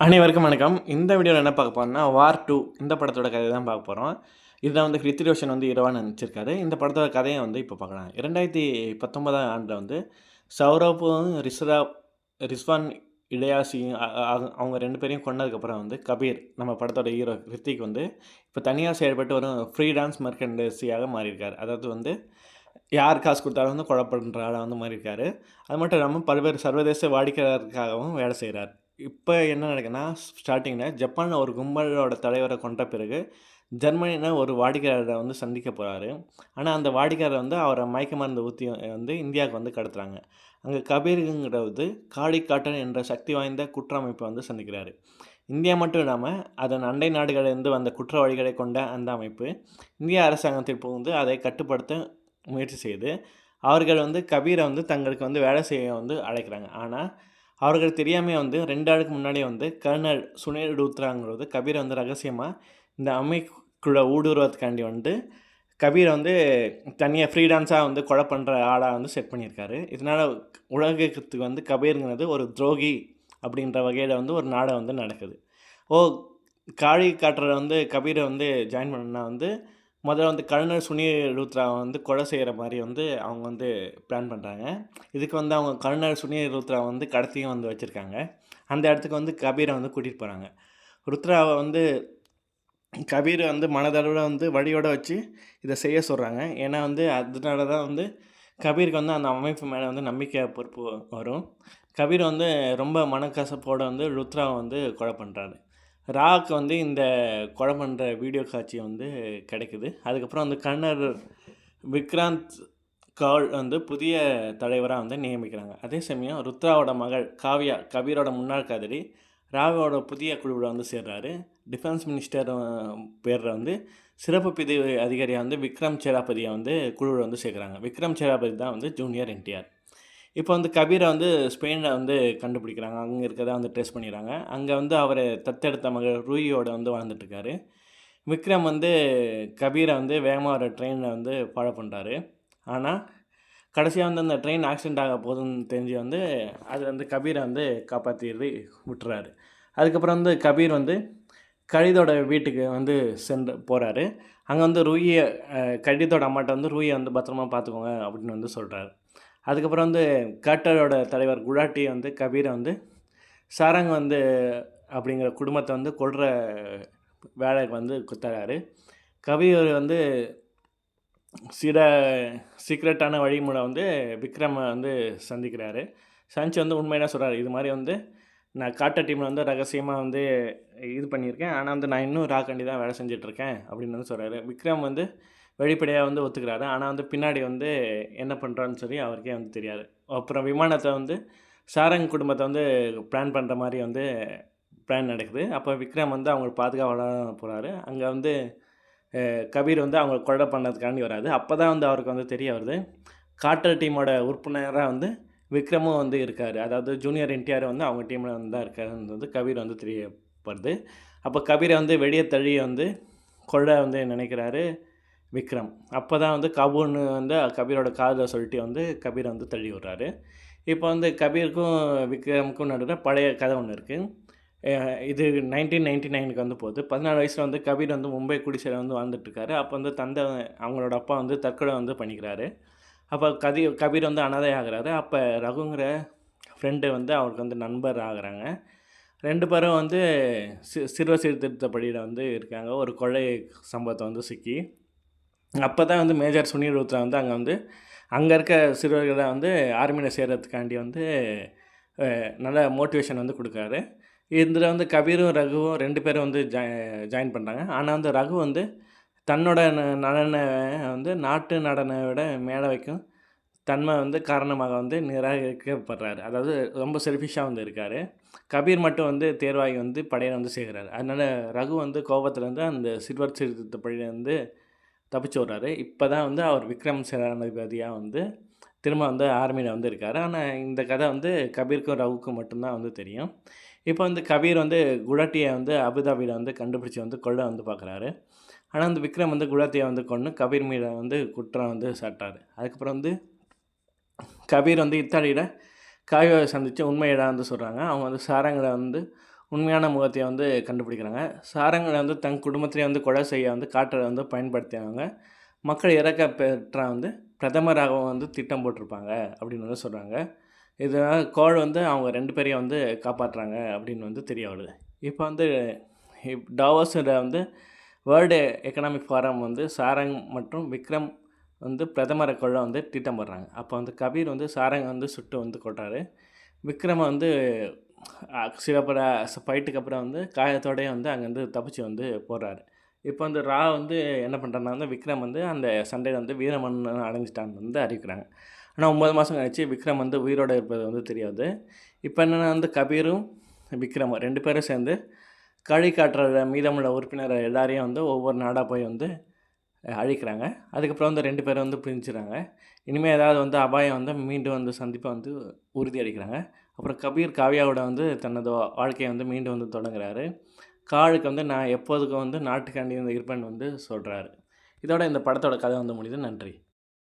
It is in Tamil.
அனைவருக்கும் வணக்கம். இந்த வீடியோவில் என்ன பார்க்க போகிறோம்னா வார் டூ இந்த படத்தோட கதை தான் பார்க்க போகிறோம் இதில் வந்து ஹிருத்திக் ரோஷன் வந்து இரவாக நினச்சிருக்காரு இந்த படத்தோட கதையை வந்து இப்போ பார்க்கலாம். இரண்டாயிரத்தி பத்தொன்பதாம் ஆண்டில் வந்து சௌரவும் ரிஸ்ரா ரிஸ்வான் இளையாசியும் அவங்க ரெண்டு பேரையும் கொண்டதுக்கப்புறம் வந்து கபீர் நம்ம படத்தோட ஹீரோ ஹிருத்திக் வந்து இப்போ தனியாக செயல்பட்டு ஒரு ஃப்ரீ டான்ஸ் மர்க்கண்டசியாக மாறியிருக்கார். அதாவது வந்து யார் காசு கொடுத்தாலும் வந்து குழப்பன்ற ஆளாக வந்து மாறியிருக்காரு. அது மட்டும் இல்லாமல் பல்வேறு சர்வதேச வாடிக்கையாளருக்காகவும் வேலை செய்கிறார் இப்போ என்ன நடக்குன்னா ஸ்டார்டிங்கில் ஜப்பான் ஒரு கும்பலோட தலைவரை கொண்ட பிறகு ஜெர்மனியில் ஒரு வாடிக்கையாளரை வந்து சந்திக்க போகிறாரு ஆனால் அந்த வாடிக்கையாளர் வந்து அவரை மயக்க மருந்து ஊற்றி வந்து இந்தியாவுக்கு வந்து கடத்துகிறாங்க அங்கே கபீருங்கிறது காடி காட்டன் என்ற சக்தி வாய்ந்த குற்ற அமைப்பை வந்து சந்திக்கிறாரு. இந்தியா மட்டும் இல்லாமல் அதன் அண்டை நாடுகளிலிருந்து வந்த குற்றவாளிகளை கொண்ட அந்த அமைப்பு இந்திய அரசாங்கத்தில் புகுந்து அதை கட்டுப்படுத்த முயற்சி செய்து அவர்கள் வந்து கபீரை வந்து தங்களுக்கு வந்து வேலை செய்ய வந்து அழைக்கிறாங்க. ஆனால் அவர்கள் தெரியாமல் வந்து ரெண்டு ஆளுக்கு முன்னாடியே வந்து கர்னல் சுனேல் டூத்ராங்கிறது கபீரை வந்து ரகசியமாக இந்த அமைக்குள்ள ஊடுருவதுக்காண்டி வந்து கபீரை வந்து தனியாக ஃப்ரீடான்ஸாக வந்து கொலை பண்ணுற ஆளாக வந்து செட் பண்ணியிருக்காரு. இதனால் உலகத்துக்கு வந்து கபீருங்கிறது ஒரு துரோகி அப்படின்ற வகையில் வந்து ஒரு நாடகம் வந்து நடக்குது. ஓ காளி காட்டுற வந்து கபீரை வந்து ஜாயின் பண்ணா வந்து முதல்ல வந்து கலைஞர் சுனில் லூத்ராவை வந்து கொலை செய்கிற மாதிரி வந்து அவங்க வந்து பிளான் பண்ணுறாங்க இதுக்கு வந்து அவங்க கலைஞர் சுனில் ருத்ரா வந்து கடத்தியும் வந்து வச்சுருக்காங்க. அந்த இடத்துக்கு வந்து கபீரை வந்து கூட்டிகிட்டு போகிறாங்க ருத்ராவை வந்து கபீர் வந்து மனதளவில் வந்து வழியோட வச்சு இதை செய்ய சொல்கிறாங்க ஏன்னா வந்து அதனால தான் வந்து கபீருக்கு வந்து அந்த அமைப்பு மேலே வந்து நம்பிக்கை பொறுப்பு வரும். கபீர் வந்து ரொம்ப மனக்கசப்போடு வந்து ருத்ராவை வந்து கொலை பண்ணுறாரு ராவுக்கு வந்து இந்த குழம்புன்ற பண்ணுற வீடியோ காட்சி வந்து கிடைக்குது. அதுக்கப்புறம் வந்து கர்னர் விக்ராந்த் கவுல் வந்து புதிய தலைவராக வந்து நியமிக்கிறாங்க. அதே சமயம் ருத்ராவோட மகள் காவ்யா கபீரோட முன்னாள் காதலி ராவோட புதிய குழுவில் வந்து சேர்றாரு. டிஃபென்ஸ் மினிஸ்டர் பேரில் வந்து சிறப்பு பிரிவு அதிகாரியாக வந்து விக்ரம் சேராபதியை வந்து குழுவில் வந்து சேர்க்குறாங்க. விக்ரம் சேராபதி தான் வந்து ஜூனியர் என்டிஆர். இப்போ வந்து கபீரை வந்து ஸ்பெயினில் வந்து கண்டுபிடிக்கிறாங்க. அங்கே இருக்கிறத வந்து ட்ரேஸ் பண்ணிடுறாங்க. அங்கே வந்து அவர் தத்தெடுத்த மகள் ரூயோட வந்து வாழ்ந்துட்டுருக்காரு விக்ரம் வந்து கபீரை வந்து வேகமாக ஒரு ட்ரெயினில் வந்து ஃபாலோ பண்ணுறாரு ஆனால் கடைசியாக வந்து அந்த ட்ரெயின் ஆக்சிடென்ட் ஆக போகுதுன்னு தெரிஞ்சு வந்து அது வந்து கபீரை வந்து காப்பாற்றி விட்டுறாரு. அதுக்கப்புறம் வந்து கபீர் வந்து கழிதோட வீட்டுக்கு வந்து சென்று போகிறாரு அங்கே வந்து ரூயை கழிதோட அம்மாட்ட வந்து ரூயை வந்து பத்திரமா பார்த்துக்கோங்க அப்படின்னு வந்து சொல்கிறாரு அதுக்கப்புறம் வந்து கட்டரோட தலைவர் குலாட்டி வந்து கபீரை வந்து சாரங் வந்து அப்படிங்கிற குடும்பத்தை வந்து கொள்கிற வேலைக்கு வந்து குத்துறாரு. கபீர் வந்து சில சீக்ரெட்டான வழி மூலம் வந்து விக்ரமை வந்து சந்திக்கிறாரு. சந்திச்சு வந்து உண்மையாக சொல்கிறாரு இது மாதிரி வந்து நான் காட்ட டீமில் வந்து ரகசியமாக வந்து இது பண்ணியிருக்கேன். ஆனால் வந்து நான் இன்னும் ராக்காண்டி தான் வேலை செஞ்சிட்ருக்கேன் அப்படின்னு வந்து சொல்கிறாரு விக்ரம் வந்து வெளிப்படையாக வந்து ஒத்துக்கிறாரு. ஆனால் வந்து பின்னாடி வந்து என்ன பண்ணுறான்னு சொல்லி அவருக்கே வந்து தெரியாது. அப்புறம் விமானத்தை வந்து சாரங் குடும்பத்தை வந்து பிளான் பண்ணுற மாதிரி வந்து பிளான் நடக்குது. அப்போ விக்ரம் வந்து அவங்களை பாதுகாப்பாக போகிறாரு அங்கே வந்து கபீர் வந்து அவங்க கொலை பண்ணதுக்காண்டி வராது அப்போ தான் வந்து அவருக்கு வந்து தெரிய வருது. காட்டர் டீமோட உறுப்பினராக வந்து விக்ரமும் வந்து இருக்கார். அதாவது ஜூனியர் என்டிஆர் வந்து அவங்க டீமில் வந்து தான் இருக்காருன்றது வந்து கபீர் வந்து தெரியப்படுது. அப்போ கபீரை வந்து வெளியே தள்ளி வந்து கொள்ள வந்து நினைக்கிறாரு விக்ரம். அப்போ தான் வந்து கபூர்னு வந்து கபீரோட காதில் சொல்லிட்டு வந்து கபீரை வந்து தள்ளி விட்றாரு. இப்போ வந்து கபீருக்கும் விக்ரமுக்கும் நடுவில் பழைய கதை ஒன்று இருக்குது இது நைன்டீன் நைன்டி நைனுக்கு வந்து போகுது. பதினாலு வயசில் வந்து கபீர் வந்து மும்பை குடிசையில் வந்து வாழ்ந்துட்டுருக்காரு அப்போ வந்து தந்தை அவங்களோட அப்பா வந்து தற்கொலை வந்து பண்ணிக்கிறாரு. அப்போ கதி கபீர் வந்து அனாதை ஆகிறாரு அப்போ ரகுங்கிற ஃப்ரெண்டு வந்து அவருக்கு வந்து நண்பர் ஆகிறாங்க. ரெண்டு பேரும் வந்து சி சிறுவ சீர்திருத்தப்படியில் வந்து இருக்காங்க. ஒரு கொள்ளை சம்பவத்தை வந்து சிக்கி. அப்போ தான் வந்து மேஜர் சுனில் ருத்ரா வந்து அங்கே வந்து அங்கே இருக்க சிறுவர்களை வந்து ஆர்மியில் சேர்கிறதுக்காண்டி வந்து நல்ல மோட்டிவேஷன் வந்து கொடுக்காரு இதில் வந்து கபீரும் ரகுவும் ரெண்டு பேரும் வந்து ஜாய் ஜாயின் பண்ணுறாங்க ஆனால் வந்து ரகு வந்து தன்னோட ந- நலனை வந்து நாட்டு நடனை விட மேலே வைக்கும். தன்மை வந்து காரணமாக வந்து நிராகரிக்கப்படுறாரு. அதாவது ரொம்ப செல்ஃபிஷாக வந்து இருக்கார். கபீர் மட்டும் வந்து தேர்வாகி வந்து படையை வந்து சேர்கிறாரு அதனால் ரகு வந்து கோபத்துலேருந்து அந்த சில்வர் சீர்திருத்த வந்து தப்பிச்சு விட்றாரு. இப்போ தான் வந்து அவர் விக்ரம் சேனாதிபதியாக வந்து திரும்ப வந்து ஆர்மியில் வந்து இருக்கார். ஆனால் இந்த கதை வந்து கபீருக்கும் ரகுக்கும் மட்டும்தான் வந்து தெரியும். இப்போ வந்து கபீர் வந்து குடாட்டியை வந்து அபுதாபியில் வந்து கண்டுபிடிச்சி வந்து கொள்ள வந்து பார்க்குறாரு ஆனால் அந்த விக்ரம் வந்து குடாத்தியை வந்து கொண்டு கபீர் மீத வந்து குற்றம் வந்து சாட்டார் அதுக்கப்புறம் வந்து கபீர் வந்து இத்தாலியில் காயோவை சந்தித்து உண்மையிடம் வந்து சொல்கிறாங்க அவங்க வந்து சாரங்களை வந்து உண்மையான முகத்தை வந்து கண்டுபிடிக்கிறாங்க. சாரங்களை வந்து தன் குடும்பத்திலே வந்து கொலை செய்ய வந்து காற்றை வந்து பயன்படுத்தினாங்க. மக்கள் இறக்க பெற்ற வந்து பிரதமராகவும் வந்து திட்டம் போட்டிருப்பாங்க அப்படின்னு வந்து சொல்கிறாங்க இதனால் கோள் வந்து அவங்க ரெண்டு பேரையும் வந்து காப்பாற்றுறாங்க அப்படின்னு வந்து தெரிய வருது. இப்போ வந்து இப் டாவோஸில் வந்து வேர்ல்டு எக்கனாமிக் ஃபாரம் வந்து சாரங் மற்றும் விக்ரம் வந்து பிரதமரை கொள்ள வந்து திட்டம் போடுறாங்க. அப்போ வந்து கபீர் வந்து சாரங்க வந்து சுட்டு வந்து கொட்டாரு விக்ரம வந்து அஹ், சில பல ஃபைட்டுக்கு அப்புறம் வந்து காயத்தோடயே வந்து அங்கேருந்து தப்பிச்சு வந்து போடுறாரு. இப்போ வந்து ரா வந்து என்ன பண்ணுறாங்கன்னா வந்து விக்ரம் வந்து அந்த சண்டையில் வந்து வீரமன்னன் அடைஞ்சிட்டான்னு வந்து அறிவிக்கிறாங்க. ஆனால் ஒம்பது மாதம் கழிச்சு விக்ரம் வந்து உயிரோடு இருப்பது வந்து தெரியாது. இப்போ என்னென்னா வந்து கபீரும் விக்ரமும் ரெண்டு பேரும் சேர்ந்து கழி காட்டுற மீதமுள்ள உறுப்பினர் எல்லாரையும் வந்து ஒவ்வொரு நாடாக போய் வந்து அழிக்கிறாங்க. அதுக்கப்புறம் வந்து ரெண்டு பேரும் வந்து பிரிஞ்சுறாங்க. இனிமேல் ஏதாவது வந்து அபாயம் வந்து மீண்டும் வந்து சந்திப்பை வந்து உறுதி அளிக்கிறாங்க அப்புறம் கபீர் காவியாவோட வந்து தனது வாழ்க்கையை வந்து மீண்டும் வந்து தொடங்குறாரு. காலுக்கு வந்து நான் எப்போதுக்கும் வந்து நாட்டுக்காண்டி வந்து இருப்பேன்னு வந்து சொல்கிறாரு இதோட இந்த படத்தோட கதை வந்து முடியுது. நன்றி.